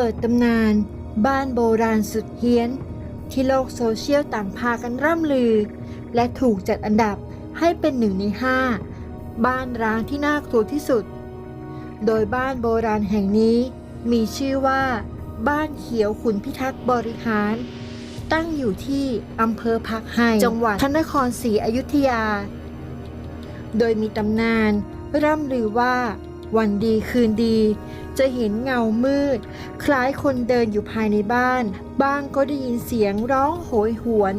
ปิดตำนาน บ้านโบราณสุดเฮี้ยน ที่โลกโซเชียลต่างพากันร่ำลือ และถูกจัดอันดับให้เป็นหนึ่งในห้าบ้านร้างที่น่ากลัวที่สุด โดยบ้านโบราณแห่งนี้ มีชื่อว่า บ้านเขียวขุนพิทักษ์บริหาร ตั้งอยู่ที่อำเภอพักไห่จังหวัดพระนครศรีอยุธยา โดยมีตำนานร่ำลือว่า วันดีคืนดี จะเห็นเงามืด คล้ายคนเดินอยู่ภายในบ้าน บ้างก็ได้ยินเสียงร้องโหยหวน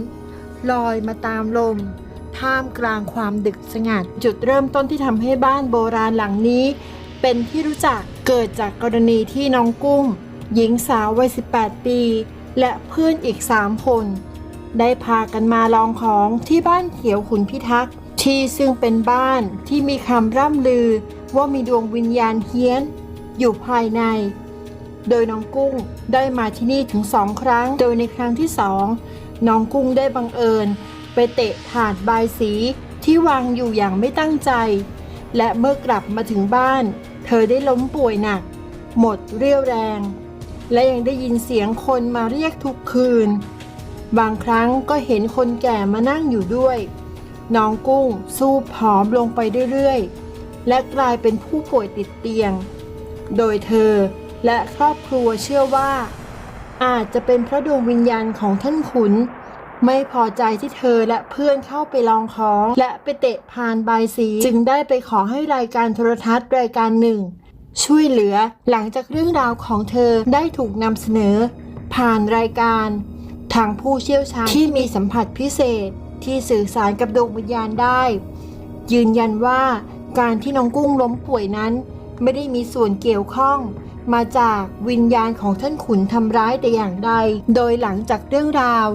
ลอยมาตามลม ท่ามกลางความดึกสงัด จุดเริ่มต้นที่ทำให้บ้านโบราณหลังนี้ เป็นที่รู้จักเกิดจากกรณีที่น้องกุ้ง หญิงสาววัย 18 ปี และเพื่อนอีก 3 คน ได้พากันมาลองของที่บ้านเขียวขุนพิทักษ์ที่ซึ่งเป็นบ้านที่มีคำร่ำลือ ว่ามีดวงวิญญาณเฮี้ยน อยู่ภายใน โดยน้องกุ้งได้มาที่นี่ถึงสองครั้ง โดยในครั้งที่สองน้องกุ้งได้บังเอิญ ไปเตะถาดบายสีที่วางอยู่อย่างไม่ตั้งใจ และเมื่อกลับมาถึงบ้าน เธอได้ล้มป่วยหนัก หมดเรี่ยวแรง และยังได้ยินเสียงคนมาเรียกทุกคืน บางครั้งก็เห็นคนแก่มานั่งอยู่ด้วย น้องกุ้งสู้ผอมลงไปเรื่อยๆ และกลายเป็นผู้ป่วยติดเตียง โดยเธอและครอบครัวเชื่อว่า อาจจะเป็นพระดวงวิญญาณของท่านขุน ไม่พอใจที่เธอและเพื่อนเข้าไปลองของ และไปเตะพานบายสี จึงได้ไปขอให้รายการโทรทัศน์รายการหนึ่ง ช่วยเหลือหลังจากเรื่องราวของเธอได้ถูกนำเสนอ ผ่านรายการ ทางผู้เชี่ยวชาญที่มีสัมผัสพิเศษที่สื่อสารกับดวงวิญญาณได้ ยืนยันว่า การที่น้องกุ้งล้มป่วยนั้น ไม่ได้มีส่วนเกี่ยวข้อง มาจากวิญญาณของท่านขุนทำร้ายแต่อย่างใด โดยหลังจากเรื่องราว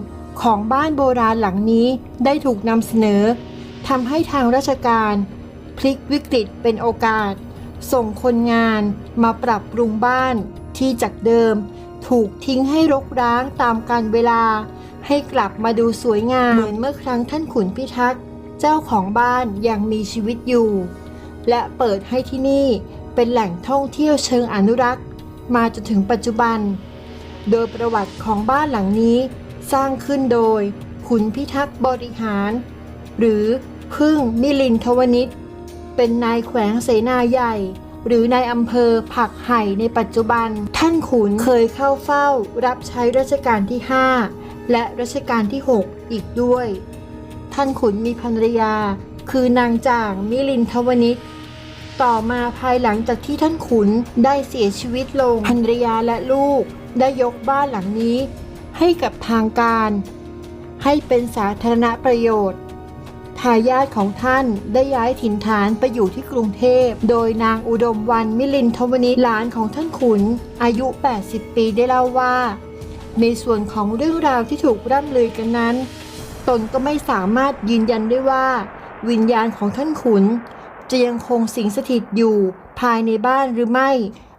ของบ้านโบราณหลังนี้ได้ถูกนำเสนอทำให้ทางราชการพลิกวิกฤตเป็นโอกาส ส่งคนงานมาปรับปรุงบ้านที่จากเดิม ถูกทิ้งให้รกร้างตามกาลเวลา ให้กลับมาดูสวยงามเหมือนเมื่อครั้งท่านขุนพิทักษ์ เจ้าของบ้านยังมีชีวิตอยู่ และเปิดให้ที่นี่เป็นแหล่งท่องเที่ยวเชิงอนุรักษ์ มาจนถึงปัจจุบัน โดยประวัติของบ้านหลังนี้สร้างขึ้นโดยขุนพิทักษ์บริหาร หรือพึ่งมิลินทวนิชเป็นนายแขวงเสนาใหญ่ หรือนายอำเภอผักไห่ในปัจจุบัน ท่านขุนเคยเข้าเฝ้ารับใช้รัชกาลที่ 5 และรัชกาลที่ 6 อีกด้วย ท่านขุนมีภรรยา คือนางจ่างมิลินทวนิช ต่อมาภายหลังจากที่ท่านขุนได้เสียชีวิตลงภรรยาและลูกได้ยกบ้านหลังนี้ ให้กับทางการ ให้เป็นสาธารณประโยชน์ทายาทของท่านได้ย้ายถิ่นฐานไปอยู่ที่กรุงเทพ โดยนางอุดมวันมิลินทวนิหลานของท่านขุน อายุ 80 ปีได้เล่าว่า ในส่วนของเรื่องราวที่ถูกร่ำลือกันนั้น ตนก็ไม่สามารถยืนยันได้ว่า วิญญาณของท่านขุน จะยังคงสิงสถิตอยู่ภายในบ้านหรือไม่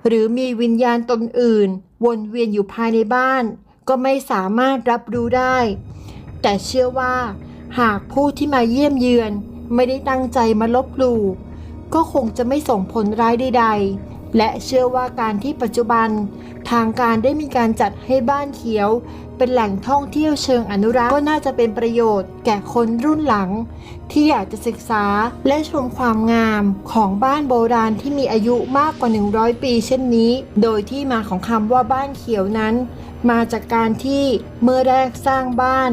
หรือมีวิญญาณตนอื่น วนเวียนอยู่ภายในบ้าน ก็ไม่สามารถรับรู้ได้ แต่เชื่อว่า หากผู้ที่มาเยี่ยมเยือน ไม่ได้ตั้งใจมาลบหลู่ก็คงจะไม่ส่งผลร้ายใดๆ และเชื่อว่าการที่ปัจจุบัน ทางการได้มีการจัดให้บ้านเขียว เป็นแหล่งท่องเที่ยวเชิงอนุรักษ์ก็น่าจะเป็นประโยชน์แก่คนรุ่นหลัง ที่อยากจะศึกษาและชมความงามของบ้านโบราณที่มีอายุมากกว่า 100 ปีเช่นนี้ โดยที่มาของคำว่าบ้านเขียวนั้น มาจากการที่เมื่อแรกสร้างบ้าน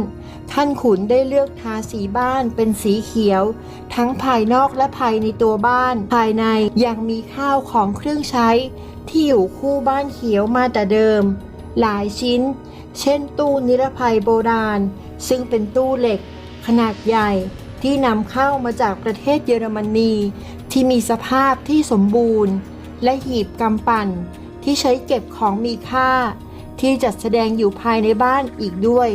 ท่านขุนได้เลือกทาสีบ้านเป็นสีเขียว ทั้งภายนอกและภายในตัวบ้าน ภายในยังมีข้าวของเครื่องใช้ ที่อยู่คู่บ้านเขียวมาแต่เดิม หลายชิ้น เช่นตู้นิรภัยโบราณ ซึ่งเป็นตู้เหล็ก ขนาดใหญ่ที่นำเข้ามาจากประเทศเยอรมนี ที่มีสภาพที่สมบูรณ์ และหีบกำปั่น ที่ใช้เก็บของมีค่า ที่จัดแสดงอยู่ภายในบ้านอีกด้วย